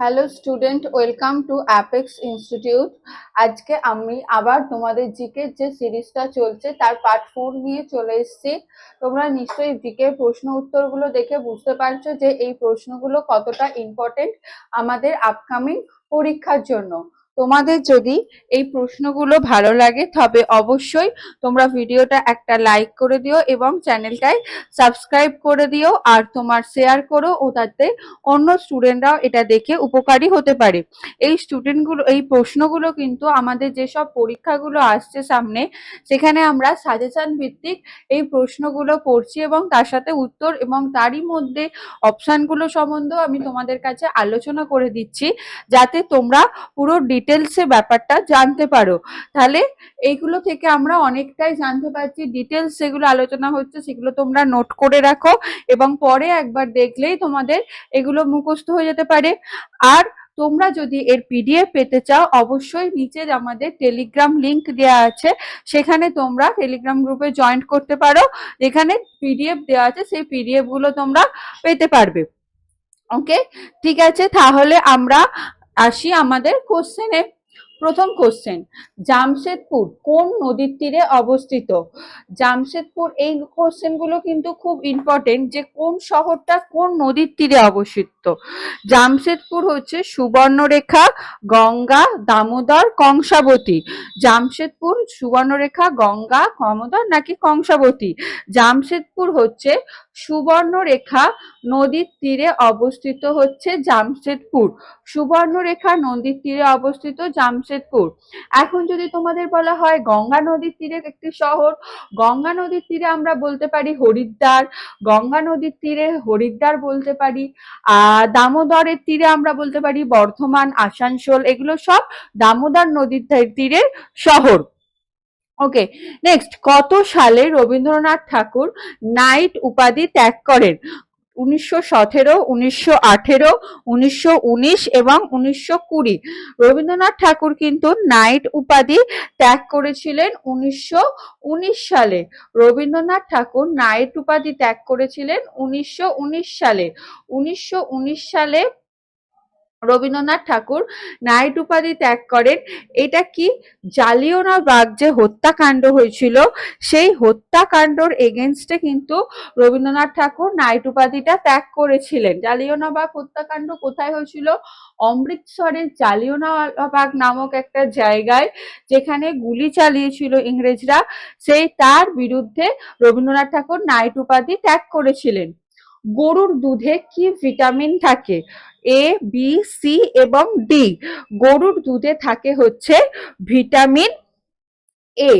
Hello student welcome to apex institute আজকে আমি আবার তোমাদের জিকে যে সিরিজটা চলছে, তার পার্ট ফোর নিয়ে চলে এসেছি। তোমরা নিশ্চয়ই জিকে প্রশ্ন উত্তরগুলো দেখে বুঝতে পারছ যে এই প্রশ্নগুলো কতটা ইম্পর্টেন্ট আমাদের আপকামিং পরীক্ষার জন্য। তোমাদের যদি এই প্রশ্নগুলো ভালো লাগে, তবে অবশ্যই তোমরা ভিডিওটা একটা লাইক করে দিও এবং চ্যানেলটায় সাবস্ক্রাইব করে দিও আর তোমার শেয়ার করো ও তাতে অন্য স্টুডেন্টরাও এটা দেখে উপকারী হতে পারে। এই স্টুডেন্টগুলো এই প্রশ্নগুলো কিন্তু আমাদের যেসব পরীক্ষাগুলো আসছে সামনে, সেখানে আমরা সাজেশন ভিত্তিক এই প্রশ্নগুলো পড়ছি এবং তার সাথে উত্তর এবং তারই মধ্যে অপশানগুলো সম্বন্ধেও আমি তোমাদের কাছে আলোচনা করে দিচ্ছি, যাতে তোমরা পুরো ডিটেলসে ব্যাপারটা জানতে পারো। তাহলে এইগুলো থেকে আমরা অনেকটাই জানতে পারছি। ডিটেলস যেগুলো আলোচনা হচ্ছে সেগুলো তোমরা নোট করে রাখো এবং পরে একবার দেখলেই তোমাদের এগুলো মুখস্থ হয়ে যেতে পারে। আর তোমরা যদি এর পিডিএফ পেতে চাও, অবশ্যই নিচে আমাদের টেলিগ্রাম লিংক দেওয়া আছে। সেখানে তোমরা টেলিগ্রাম গ্রুপে জয়েন করতে পারো। যেখানে পিডিএফ দেওয়া আছে, সেই পিডিএফগুলো তোমরা পেতে পারবে। ওকে ঠিক আছে? তাহলে আমরা আসি আমাদের কোশ্চেনে প্রথম কোশ্চেন জামশেদপুর কোন নদীর তীরে অবস্থিত? জামশেদপুর এই কোশ্চেনগুলো কিন্তু খুব ইম্পর্টেন্ট যে কোন শহরটা কোন নদীর তীরে অবস্থিত? জামশেদপুর হচ্ছে সুবর্ণরেখা, গঙ্গা, দামোদর, কংসাবতী। জামশেদপুর সুবর্ণরেখা, গঙ্গা, কমোদর নাকি কংসাবতী? জামশেদপুর হচ্ছে সুবর্ণরেখা নদীর তীরে অবস্থিত হচ্ছে জামশেদপুর। সুবর্ণরেখা নদীর তীরে অবস্থিত জামশেদপুর। এখন যদি তোমাদের বলা হয় গঙ্গা নদীর তীরে একটি শহর, গঙ্গা নদীর তীরে আমরা বলতে পারি হরিদ্বার, গঙ্গা নদীর তীরে হরিদ্বার বলতে পারি আর দামোদরের তীরে আমরা বলতে পারি বর্ধমান, আসানসোল, এগুলো সব দামোদর নদীর তীরের শহর। ওকে নেক্সট কত সালে রবীন্দ্রনাথ ঠাকুর নাইট উপাধি ত্যাগ করেন? উনিশশো সতেরো, উনিশশো আঠেরো, উনিশশো উনিশ এবং উনিশশো কুড়ি। রবীন্দ্রনাথ ঠাকুর কিন্তু নাইট উপাধি ত্যাগ করেছিলেন উনিশশো উনিশ সালে। রবীন্দ্রনাথ ঠাকুর নাইট উপাধি ত্যাগ করেছিলেন উনিশশো উনিশ সালে। উনিশশো উনিশ সালে রবীন্দ্রনাথ ঠাকুর নাইট উপাধি ত্যাগ করেন। এটা কি জালিয়ানওয়ালাবাগ যে হত্যাকাণ্ড হয়েছিল, সেই হত্যাকাণ্ডর এগেনস্টে কিন্তু রবীন্দ্রনাথ ঠাকুর নাইট উপাধিটা ত্যাগ করেছিলেন। জালিয়ানওয়ালাবাগ হত্যাকাণ্ড কোথায় হয়েছিল? অমৃতসরের জালিয়ানওয়ালাবাগ নামক একটা জায়গায় যেখানে গুলি চালিয়েছিল ইংরেজরা। সেই তার বিরুদ্ধে রবীন্দ্রনাথ ঠাকুর নাইট উপাধি ত্যাগ করেছিলেন। গরুর দুধে কি ভিটামিন থাকে? এ বি সি এবং ডি গরুর দুধে থাকে হচ্ছে ভিটামিন এ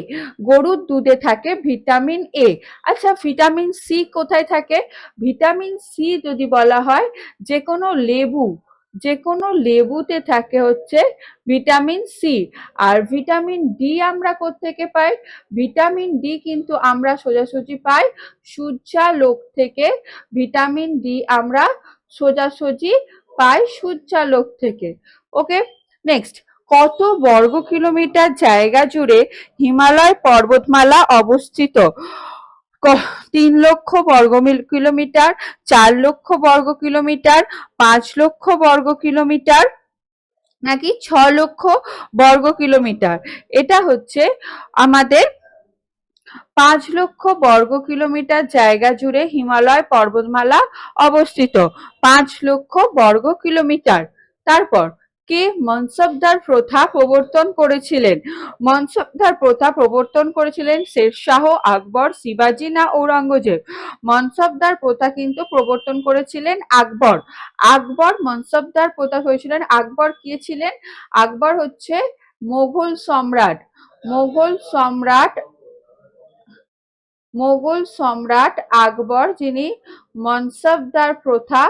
গরুর দুধে থাকে ভিটামিন এ আচ্ছা ভিটামিন সি কোথায় থাকে? ভিটামিন সি যদি বলা হয় যে কোনো লেবু যে কোনো লেবুতে থাকে হচ্ছে ভিটামিন সি আর ভিটামিন ডি আমরা থেকে পাই? ভিটামিন ডি কিন্তু আমরা সোজাসুজি পাই সূর্যালোক থেকে। ভিটামিন ডি আমরা সোজাসুজি পাই সূর্যালোক থেকে। ওকে নেক্সট কত বর্গ কিলোমিটার জায়গা জুড়ে হিমালয় পর্বতমালা অবস্থিত? তিন লক্ষ বর্গ কিলোমিটার, চার লক্ষ বর্গ কিলোমিটার, পাঁচ লক্ষ বর্গ কিলোমিটার, নাকি ছ লক্ষ বর্গ কিলোমিটার? এটা হচ্ছে আমাদের পাঁচ লক্ষ বর্গ কিলোমিটার জায়গা জুড়ে হিমালয় পর্বতমালা অবস্থিত। পাঁচ লক্ষ বর্গ কিলোমিটার। তারপর, কে মনসবদার প্রথা প্রবর্তন করেছিলেন? মনসবদার প্রথা প্রবর্তন করেছিলেন শেরশাহ আকবর, শিবাজি না ঔরঙ্গজেব? মনসবদার প্রথা কিন্তু প্রবর্তন করেছিলেন আকবর। আকবর মনসবদার প্রথা হয়েছিলেন, আকবর কে ছিলেন? আকবর হচ্ছে মোগল সম্রাট। মোগল সম্রাট মোগল সম্রাট আকবর, যিনি মনসবদার প্রথা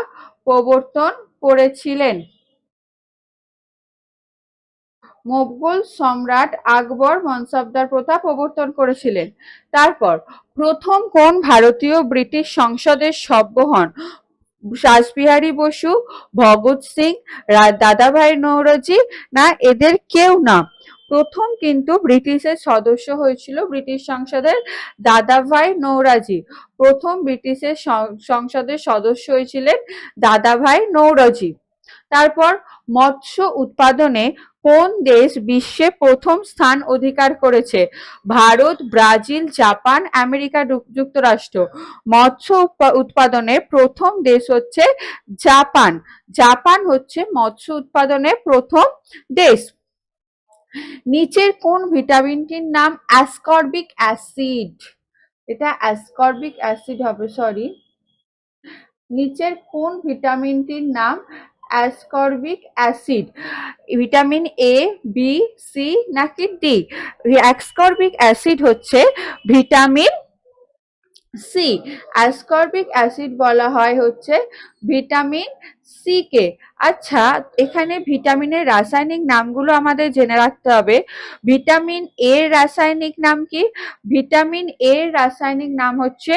প্রবর্তন করেছিলেন। মোগল সম্রাট আকবর মনসবদার প্রথা প্রবর্তন করেছিলেন। তারপর প্রথম কোন ভারতীয় ব্রিটিশ সংসদের সভ্য হন? রাসবিহারী বসু, ভগৎ সিং দাদাভাই নৌরজি না এদের কেউ না? প্রথম কিন্তু ব্রিটিশের সদস্য হয়েছিল ব্রিটিশ সংসদের দাদাভাই নৌরাজি। প্রথম ব্রিটিশের সংসদের সদস্য হয়েছিলেন দাদাভাই নৌরাজি। তারপর মৎস্য উৎপাদনে কোন দেশ বিশ্বে প্রথম স্থান অধিকার করেছে? ভারত, ব্রাজিল, জাপান, আমেরিকা যুক্তরাষ্ট্র। মৎস্য উৎপা- উৎপাদনে প্রথম দেশ হচ্ছে জাপান। জাপান হচ্ছে মৎস্য উৎপাদনে প্রথম দেশ। নিচের কোন ভিটামিনটির নাম অ্যাসকর্বিক অ্যাসিড এটা অ্যাসকর্বিক অ্যাসিড হবে সরি নিচের কোন ভিটামিনটির নাম ascorbic acid vitamin A B C নাকি ডি অ্যাসকর্বিক অ্যাসিড হচ্ছে ভিটামিন সি অ্যাসকর্বিক অ্যাসিড বলা হয় হচ্ছে ভিটামিন সি কে। আচ্ছা এখানে ভিটামিনের রাসায়নিক নামগুলো আমাদের জেনে রাখতে হবে। ভিটামিন এর রাসায়নিক নাম কি? ভিটামিন এর রাসায়নিক নাম হচ্ছে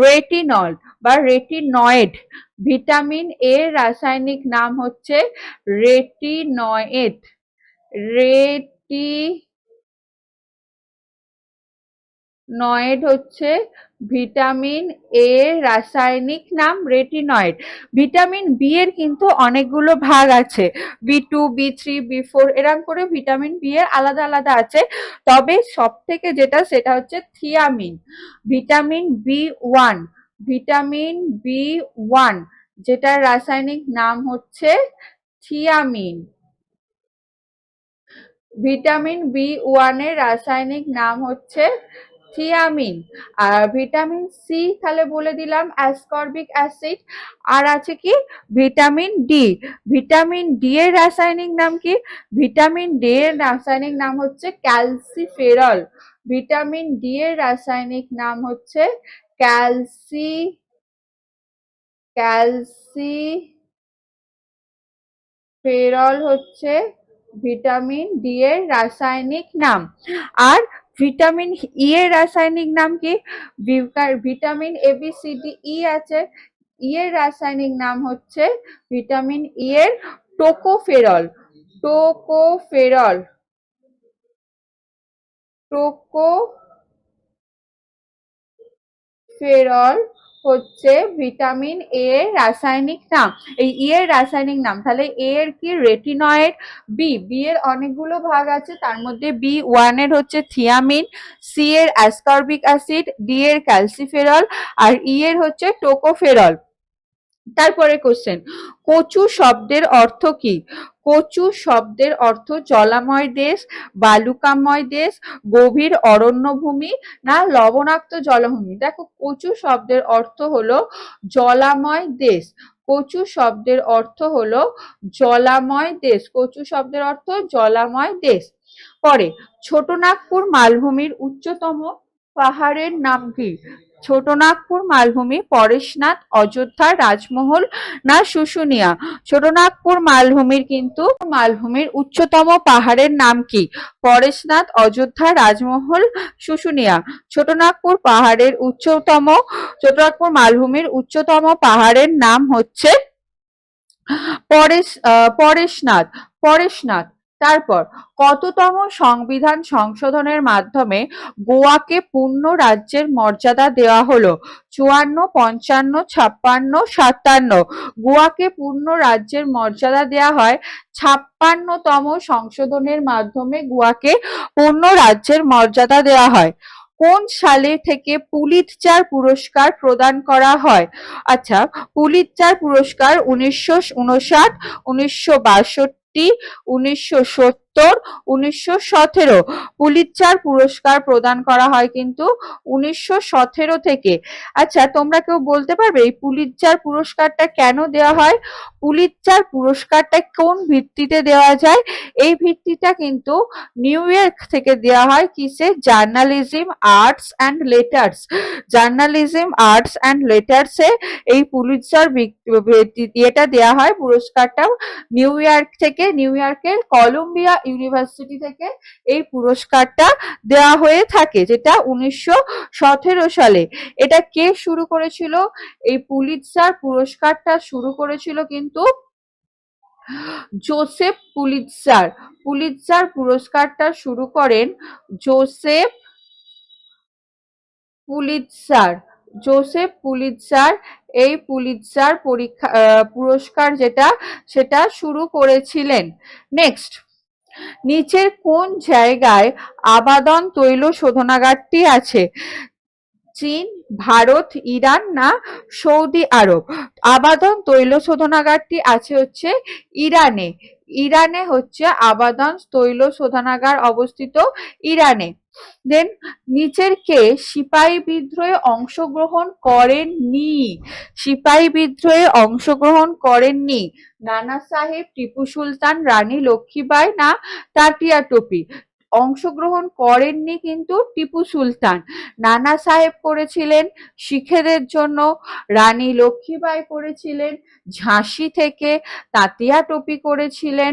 রেটিনল বা রেটিনয়েড ভিটামিন এর রাসায়নিক নাম হচ্ছে রেটিনয়েড রেটি নয়েড হচ্ছে ভিটামিন এ রাসায়নিক নাম রেটিনয়েড ভিটামিন বি এর কিন্তু অনেকগুলো ভাগ আছে। B two B three B four এরকম করে ভিটামিন বি এর আলাদা আলাদা আছে। তবে সব থেকে যেটা সেটা হচ্ছে thiamine vitamin B one vitamin B one যেটার রাসায়নিক নাম হচ্ছে থিয়ামিন ভিটামিন বি ওয়ানের রাসায়নিক নাম হচ্ছে থিয়ামিন। আর ভিটামিন সি তাহলে বলে দিলাম অ্যাসকর্বিক অ্যাসিড আর আছে কি? ভিটামিন ডি ভিটামিন ডি এর রাসায়নিক নাম কি? ভিটামিন ডি এর রাসায়নিক নাম হচ্ছে ক্যালসিফেরল। ভিটামিন ডি এর রাসায়নিক নাম হচ্ছে ক্যালসি ক্যালসি ফেরল হচ্ছে ভিটামিন ডি এর রাসায়নিক নাম। আর ভিটামিন ই এর রাসায়নিক নাম কি? Vitamin A B C D E আছে। ই এর রাসায়নিক নাম হচ্ছে ভিটামিন ই এর টোকোফেরল। টোকোফেরল। টোকো ফেরল হচ্ছে ভিটামিন এ এর রাসায়নিক নাম। এই ই এর রাসায়নিক নাম, তাহলে এ এর কি রেটিনয়েড বি বি এর অনেকগুলো ভাগ আছে, তার মধ্যে বি ওয়ানের হচ্ছে থিয়ামিন সি এর অ্যাসকর্বিক অ্যাসিড ডি এর ক্যালসিফেরল আর ই এর হচ্ছে টোকোফেরল তারপরে কোশ্চেন কচু শব্দের অর্থ কি? কচু শব্দের অর্থ জলাময় দেশ, বালুকাময় দেশ, গভীর অরণ্যভূমি না লবণাক্ত জলভূমি? দেখো, কচু শব্দের অর্থ হলো জলাময় দেশ। কচু শব্দের অর্থ হলো জলাময় দেশ। কচু শব্দের অর্থ জলাময় দেশ। পরে, ছোটনাগপুর মালভূমির উচ্চতম পাহাড়ের নাম কি? ছোটনাগপুর মালভূমি, পরেশনাথ, অযোধ্যা, রাজমহল না শুশুনিয়া? ছোটনাগপুর মালভূমির কিন্তু মালভূমির উচ্চতম পাহাড়ের নাম কি? পরেশনাথ, অযোধ্যা, রাজমহল, শুশুনিয়া। ছোটনাগপুর পাহাড়ের উচ্চতম, ছোটনাগপুর মালভূমির উচ্চতম পাহাড়ের নাম হচ্ছে পরেশ পরেশনাথ। পরেশনাথ। তারপর, কততম সংবিধান সংশোধনের মাধ্যমে গোয়াকে পূর্ণ রাজ্যের মর্যাদা দেওয়া হলো? চুয়ান্ন, পঞ্চান্ন, ছাপ্পান্ন, সাতান্ন। গোয়াকে পূর্ণ রাজ্যের মর্যাদা দেওয়া হয় ছাপ্পান্নতম সংশোধনের মাধ্যমে গোয়াকে পূর্ণ রাজ্যের মর্যাদা দেওয়া হয়। কোন সালে থেকে পুলিৎজার পুরস্কার প্রদান করা হয়? আচ্ছা পুলিৎজার পুরস্কার উনিশশো উনষাট উনিশশো বাষট্টি উনিশশো সত্তর উনিশশো সতেরো। পুলিৎজার পুরস্কার প্রদান করা হয় কিন্তু উনিশশো সতেরো থেকে। আচ্ছা তোমরা কেউ বলতে পারবে এই পুলিৎজার পুরস্কারটা কেন দেওয়া হয়? পুলিৎজার পুরস্কারটা কোন ভিত্তিতে দেওয়া যায়? এই ভিত্তিটা কিন্তু নিউ ইয়র্ক থেকে দেওয়া হয় কিসে? Journalism, arts and letters. Journalism, arts and লেটার্সে এই পুলিৎজার ইয়েটা দেওয়া হয় পুরস্কারটা নিউ ইয়র্ক থেকে। নিউ ইয়র্কের কলম্বিয়া ইউনিভার্সিটি থেকে এই পুরস্কারটা দেওয়া হয়ে থাকে, যেটা উনিশশো সতেরো সালে। এটা কে শুরু করেছিল? এই পুলিৎজার পুরস্কারটা শুরু করেছিল কিন্তু জোসেফ পুলিৎজার। পুলিৎজার পুরস্কারটা শুরু করেন জোসেফ পুলিৎজার। জোসেফ পুলিৎজার, এই পুলিৎজার পরীক্ষা পুরস্কার যেটা, সেটা শুরু করেছিলেন। নেক্সট। নিচের কোন জায়গায় আবাদন তৈল শোধনাগারটি আছে? চীন, ভারত, ইরান না সৌদি আরব? আবাদন তৈল শোধনাগারটি আছে হচ্ছে ইরানে। ইরানে হচ্ছে আবাদন তৈল শোধনাগার অবস্থিত ইরানে। দেন নিচের কে? সিপাহি বিদ্রোহে অংশগ্রহণ করেননি। সিপাহী বিদ্রোহে অংশগ্রহণ করেননি। নানা সাহেব, টিপু সুলতান, রানী লক্ষ্মীবাই না তাটিয়া টোপি? অংশগ্রহণ করেননি কিন্তু টিপু সুলতান। নানা সাহেব করেছিলেন শিখেদের জন্য, রানী লক্ষ্মীবাই করেছিলেন, ঝাঁসি থেকে তাতিয়া টোপি করেছিলেন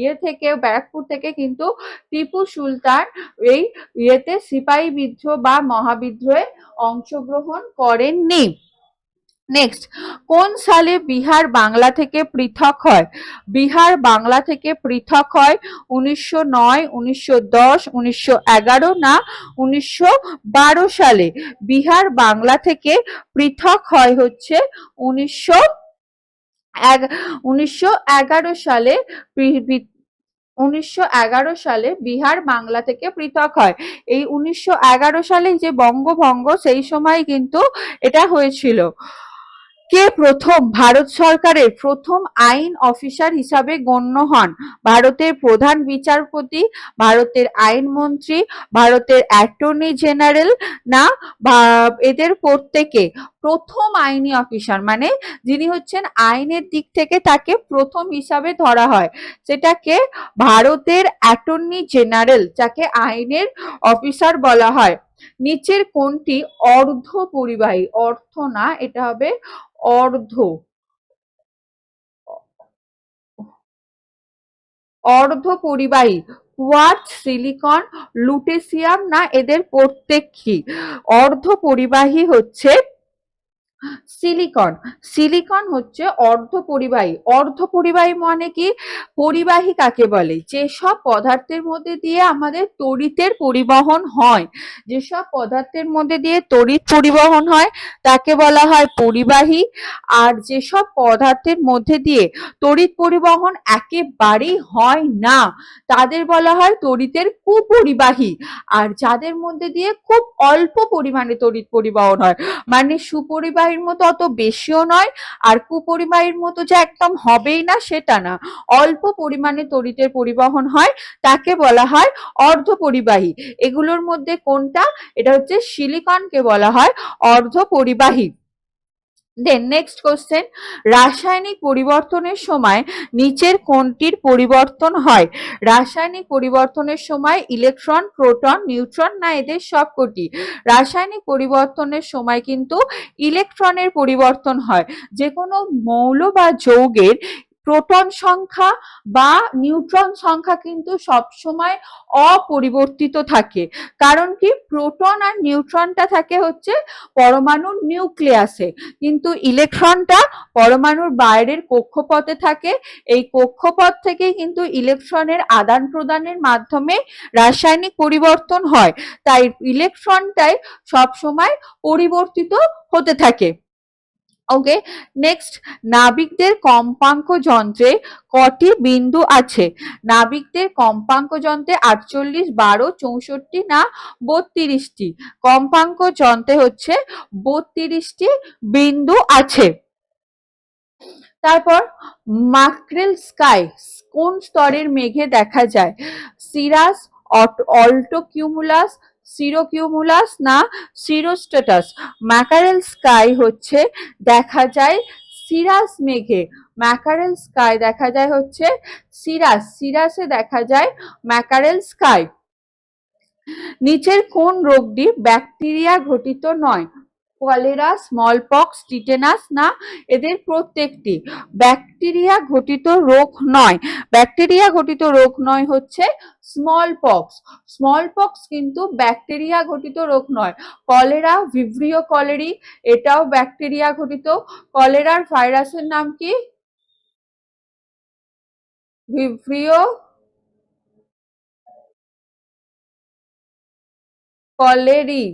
ইয়ে থেকে, ব্যারাকপুর থেকে কিন্তু টিপু সুলতান এই ইয়েতে সিপাহী বিদ্রোহ বা মহাবিদ্রোহে অংশগ্রহণ করেননি। নেক্সট কোন সালে বিহার বাংলা থেকে পৃথক হয়? বিহার বাংলা থেকে পৃথক হয় উনিশশো নয়, উনিশশো দশ, উনিশশো এগারো না উনিশশো বারো সালে? বিহার বাংলা থেকে পৃথক হয় হচ্ছে উনিশশো উনিশশো এগারো সালে উনিশশো সালে বিহার বাংলা থেকে পৃথক হয়। এই উনিশশো এগারো সালে যে বঙ্গভঙ্গ, সেই সময় কিন্তু এটা হয়েছিল। কে প্রথম ভারত সরকারের প্রথম আইন অফিসার হিসাবে গণ্য হন? ভারতের প্রধান বিচারপতি, ভারতের আইন মন্ত্রী, ভারতের অ্যাটর্নি জেনারেল না এদের প্রত্যেকে প্রথম আইনি অফিসার মানে যিনি হচ্ছেন আইনের দিক থেকে তাকে প্রথম হিসাবে ধরা হয়। সেটাকে ভারতের অ্যাটর্নি জেনারেল, যাকে আইনের অফিসার বলা হয়। নিচের কোনটি অর্ধ পরিবাহী অর্থ না, এটা হবে অর্ধ। অর্ধ পরিবাহী কোয়ার্টজ, সিলিকন, লুটেসিয়াম না, এদের প্রত্যেকই। অর্ধ পরিবাহী হচ্ছে সিলিকন সিলিকন হচ্ছে অর্ধ পরিবাহী। অর্ধ পরিবাহী মানে কি? পরিবাহী কাকে বলে? যেসব পদার্থের মধ্যে দিয়ে আমাদের তড়িতের পরিবহন হয়। যেসব পদার্থের মধ্যে দিয়ে তড়িৎ পরিবহন হয়, তাকে বলা হয় পরিবাহী। আর যেসব পদার্থের মধ্যে দিয়ে তড়িৎ পরিবহন একেবারেই হয় না, তাদের বলা হয় তড়িতের কুপরিবাহী। আর যাদের মধ্যে দিয়ে খুব অল্প পরিমাণে তড়িৎ পরিবহন হয় মানে সুপরিবাহীর মতো অত বেশিও নয়, আর কুপরিবাহীর মতো যে একদম হবেই না সেটা না। অল্প পরিমাণে তড়িতের পরিবহন হয়, তাকে বলা হয় অর্ধ পরিবাহী এগুলোর মধ্যে কোনটা? এটা হচ্ছে সিলিকনকে বলা হয় অর্ধ পরিবাহী দেন নেক্সট কোশ্চেন রাসায়নিক পরিবর্তনের সময় নিচের কোনটির পরিবর্তন হয়। রাসায়নিক পরিবর্তনের সময় ইলেকট্রন প্রোটন নিউট্রন না এদের সবকটি। রাসায়নিক পরিবর্তনের সময় কিন্তু ইলেকট্রনের পরিবর্তন হয়। যে কোনো মৌল বা যৌগের প্রোটন সংখ্যা বা নিউট্রন সংখ্যা কিন্তু সব সময় অপরিবর্তিত থাকে। কারণ কি? প্রোটন আর নিউট্রনটা থাকে হচ্ছে পরমাণুর নিউক্লিয়াসে। কিন্তু ইলেকট্রনটা পরমাণুর বাইরের কক্ষপথে থাকে। এই কক্ষপথ থেকে কিন্তু ইলেকট্রনের আদান প্রদানের মাধ্যমে রাসায়নিক পরিবর্তন হয়। তাই ইলেকট্রনটাই সবসময় পরিবর্তিত হতে থাকে। ওকে নেক্সট নাবিকদের কম্পাঙ্ক যন্ত্রে কটি বিন্দু আছে? নাবিকদের কম্পাঙ্ক যন্ত্রে আটচল্লিশ, বারো, চৌষট্টি না বত্রিশটি? কম্পাঙ্ক যন্ত্রে হচ্ছে বত্রিশটি বিন্দু আছে। তারপর, মাক্রেল স্কাই কোন স্তরের মেঘে দেখা যায়? সিরাস অল্টোকিউমুলাস সিরোকিউমুলাস না সিরোস্টেটাস ম্যাকারেল স্কাই হচ্ছে, দেখা যায় সিরাস মেঘে। ম্যাকারেল স্কাই দেখা যায় হচ্ছে সিরাস সিরাসে দেখা যায় ম্যাকারেল স্কাই নিচের কোন রোগটি ব্যাকটেরিয়া ঘটিত নয়? কলেরা স্মলপক্স টিটেনাস না, এদের প্রত্যেকটি ব্যাকটেরিয়া ঘটিত রোগ নয়। ব্যাকটেরিয়া ঘটিত রোগ নয় হচ্ছে স্মল পক্স স্মল পক্স কিন্তু ব্যাকটেরিয়া ঘটিত রোগ নয়। কলেরা ভিভ্রিও কলেরি এটাও ব্যাকটেরিয়া ঘটিত। কলেরার ভাইরাসের নাম কি? ভিভ্রিও কলেরি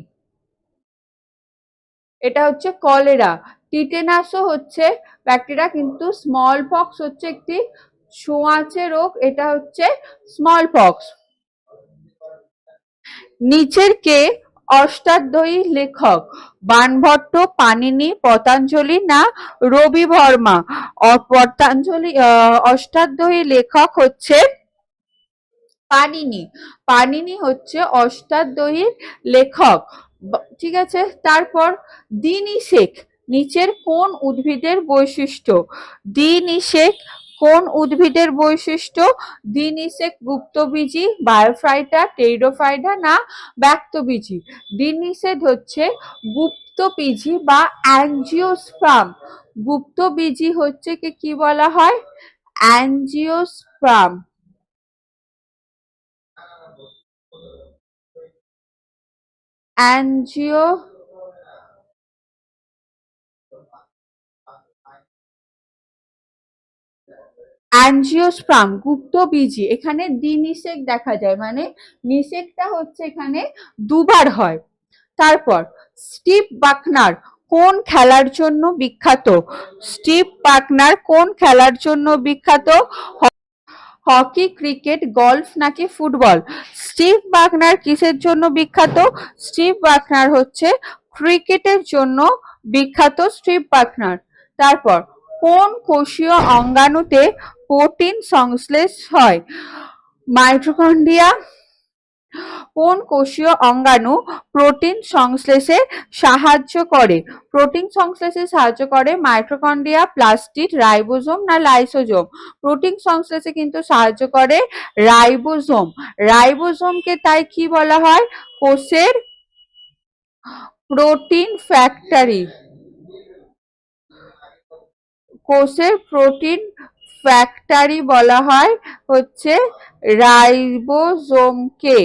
এটা হচ্ছে কলেরা। টিটেনাসও হচ্ছে ব্যাকটেরিয়া, কিন্তু স্মল পক্স হচ্ছে একটি ছোঁয়াচে রোগ, এটা হচ্ছে স্মল পক্স নিচের কে অষ্টাধ্যায়ী লেখক, বানভট্ট, পানিনি, পতাঞ্জলি না রবি বর্মা? পতঞ্জলি অষ্টাধ্যায়ী লেখক হচ্ছে পানিনি। পানিনি হচ্ছে অষ্টাধ্যায়ীর লেখক। ঠিক আছে? তারপর দিনিশেখ নিচের কোন উদ্ভিদের বৈশিষ্ট্য? দিনিশেখ কোন উদ্ভিদের বৈশিষ্ট্য? দিনিশেখ গুপ্তবীজি বায়োফাইটা টেরিডোফাইটা না ব্যক্তবীজি? দিনিষেধ হচ্ছে গুপ্তবীজি বা অ্যাঞ্জিওস্পাম গুপ্তবীজি হচ্ছে কি কি বলা হয়? অ্যাঞ্জিওস্পাম অ্যাঞ্জিও অ্যাঞ্জিওস্পাম গুপ্তবীজি এখানে দ্বিনিষেক দেখা যায় মানে নিষেকটা হচ্ছে এখানে দুবার হয়। তারপর স্টিভ বাকনার কোন খেলার জন্য বিখ্যাত? স্টিভ বাকনার কোন খেলার জন্য বিখ্যাত? হকি, ক্রিকেট, গল্ফ নাকি ফুটবল? স্টিভ বাগনার কিসের জন্য বিখ্যাত? স্টিভ বাগনার হচ্ছে ক্রিকেটের জন্য বিখ্যাত স্টিভ বাগনার। তারপর, কোন কোষীয় অঙ্গাণুতে প্রোটিন সংশ্লেষ হয়? মাইটোকন্ড্রিয়া কোন কোষীয় অঙ্গাণু প্রোটিন সংশ্লেষে সাহায্য করে? প্রোটিন সংশ্লেষে সাহায্য করে মাইটোকন্ড্রিয়া, প্লাস্টিড রাইবোজোম না লাইসোজোম? প্রোটিন সংশ্লেষে কিন্তু সাহায্য করে রাইবোজোম রাইবোজোমকে তাই কি বলা হয়? কোষের প্রোটিন ফ্যাক্টরি। কোষের প্রোটিন ফ্যাক্টরি বলা হয় হচ্ছে রাইবোজোমকে।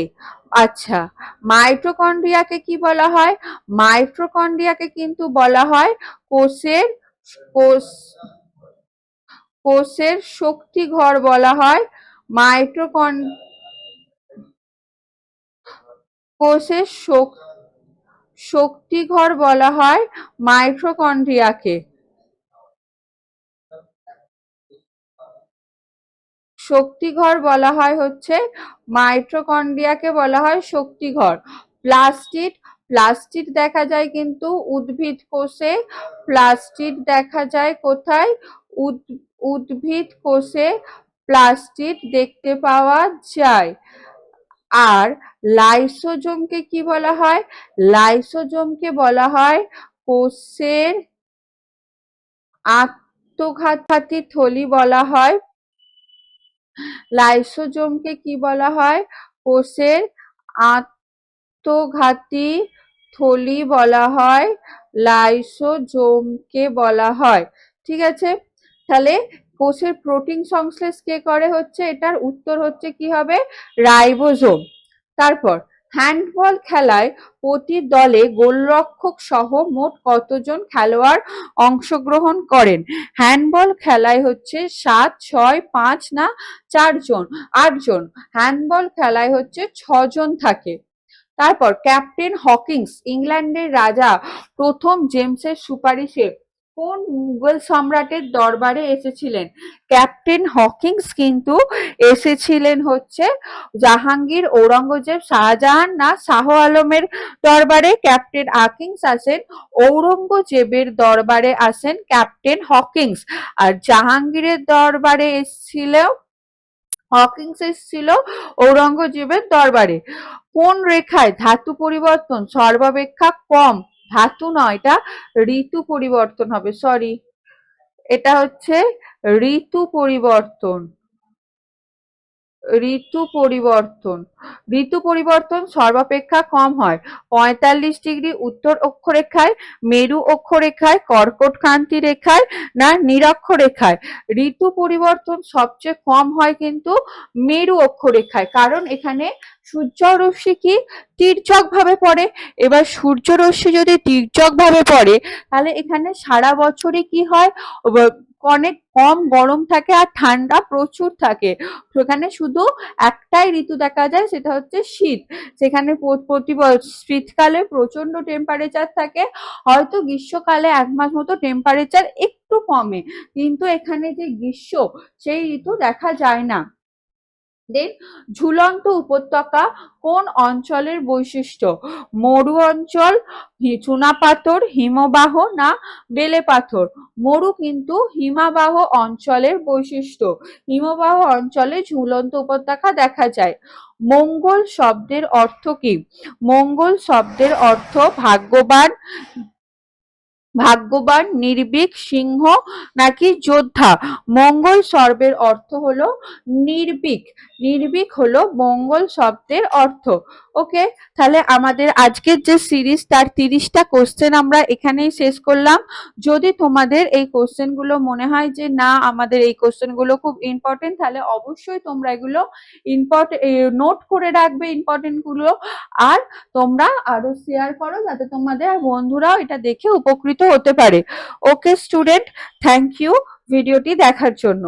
আচ্ছা মাইটোকন্ড্রিয়াকে কি বলা হয়? মাইটোকন্ড্রিয়াকে কিন্তু বলা হয় কোষের কোষ, কোষের শক্তি ঘর বলা হয়। মাইট্রোকন কোষের শক- শক্তিঘর বলা হয় মাইটোকন্ড্রিয়াকে। শক্তিঘর বলা হয় হচ্ছে মাইটোকন্ড্রিয়াকে বলা হয় শক্তিঘর। প্লাস্টিড প্লাস্টিড দেখা যায় কিন্তু উদ্ভিদ কোষে প্লাস্টিড দেখা যায় কোথায়? উদ- উদ্ভিদ কোষে প্লাস্টিড দেখতে পাওয়া যায়। আর লাইসোজোমকে কি বলা হয়? লাইসোজোমকে বলা হয় কোষের আত্মঘাতী থলি বলা হয় লাইসোজোমকে কি বলা হয়? কোষের আত্মঘাতী থলি বলা হয়, লাইসোজোমকে বলা হয়। ঠিক আছে? তাহলে কোষের প্রোটিন সংশ্লেষ কে করে হচ্ছে? এটার উত্তর হচ্ছে কি হবে? রাইবোজোম। তারপর হ্যান্ডবল খেলায় প্রতি দলে গোলরক্ষক সহ মোট কতজন খেলোয়াড় অংশগ্রহণ করেন? হ্যান্ডবল খেলায় হচ্ছে সাত, ছয়, পাঁচ না চারজন আটজন হ্যান্ডবল খেলায় হচ্ছে ছজন থাকে। তারপর ক্যাপ্টেন হকিংস, ইংল্যান্ডের রাজা প্রথম জেমসের সুপারিশে কোন মুঘল সম্রাটের দরবারে এসেছিলেন? ক্যাপ্টেন হকিংস কিন্তু এসেছিলেন হচ্ছে জাহাঙ্গীর ঔরঙ্গজেব শাহজাহান না শাহ আলমের দরবারে, ক্যাপ্টেন হাকিংস আসেন, ঔরঙ্গজেবের দরবারে আসেন ক্যাপ্টেন হকিংস। আর জাহাঙ্গীরের দরবারে এসেছিল হকিংস এসেছিল ঔরঙ্গজেবের দরবারে। কোন রেখায় ধাতু পরিবর্তন সর্বাপেক্ষা কম? ধাতু নয় এটা ঋতু পরিবর্তন হবে সরি এটা হচ্ছে ঋতু পরিবর্তন। ঋতু পরিবর্তন। ঋতু পরিবর্তন সর্বাপেক্ষা কম হয়। পঁয়তাল্লিশ ডিগ্রি উত্তর অক্ষরেখায়, মেরু অক্ষরেখায়, কর্কট ক্রান্তি রেখায় না নিরক্ষরেখায় ঋতু পরিবর্তন সবচেয়ে কম হয় কিন্তু মেরু অক্ষরেখায়, কারণ এখানে সূর্য রশ্মি কি তির্যক ভাবে পড়ে? এবার সূর্যরশ্মি যদি তির্যক ভাবে পড়ে, তাহলে এখানে সারা বছরই কি হয়? অনেক কম গরম থাকে আর ঠান্ডা প্রচুর থাকে। সেখানে শুধু একটাই ঋতু দেখা যায়, সেটা হচ্ছে শীত। সেখানে প্রতি শীতকালে প্রচণ্ড টেম্পারেচার থাকে। হয়তো গ্রীষ্মকালে এক মাস মতো টেম্পারেচার একটু কমে। কিন্তু এখানে যে গ্রীষ্ম, সেই ঋতু দেখা যায় না। দেন ঝুলন্ত উপত্যকা কোন অঞ্চলের বৈশিষ্ট্য? মরু অঞ্চল চুনাপাথর, হিমবাহ না বেলে পাথর মরু কিন্তু হিমাবাহ অঞ্চলের বৈশিষ্ট্য। হিমবাহ অঞ্চলে ঝুলন্ত উপত্যকা দেখা যায়। মঙ্গল শব্দের অর্থ কি? মঙ্গল শব্দের অর্থ ভাগ্যবান ভাগ্যবান, নির্ভীক, সিংহ নাকি যোদ্ধা? মঙ্গল সর্বের অর্থ হলো নির্ভীক। নির্ভীক হলো মঙ্গল শব্দের অর্থ। ওকে তাহলে আমাদের আজকের যে সিরিজ তার তিরিশটা কোশ্চেন আমরা এখানেই শেষ করলাম। যদি তোমাদের এই কোশ্চেনগুলো মনে হয় যে, না, আমাদের এই কোশ্চেনগুলো খুব ইম্পর্টেন্ট তাহলে অবশ্যই তোমরা এগুলো ইম্পর্টেন্ট নোট করে রাখবে ইম্পর্টেন্টগুলো। আর তোমরা আরও শেয়ার করো, যাতে তোমাদের বন্ধুরাও এটা দেখে উপকৃত হতে পারে। ওকে স্টুডেন্ট থ্যাংক ইউ ভিডিওটি দেখার জন্য।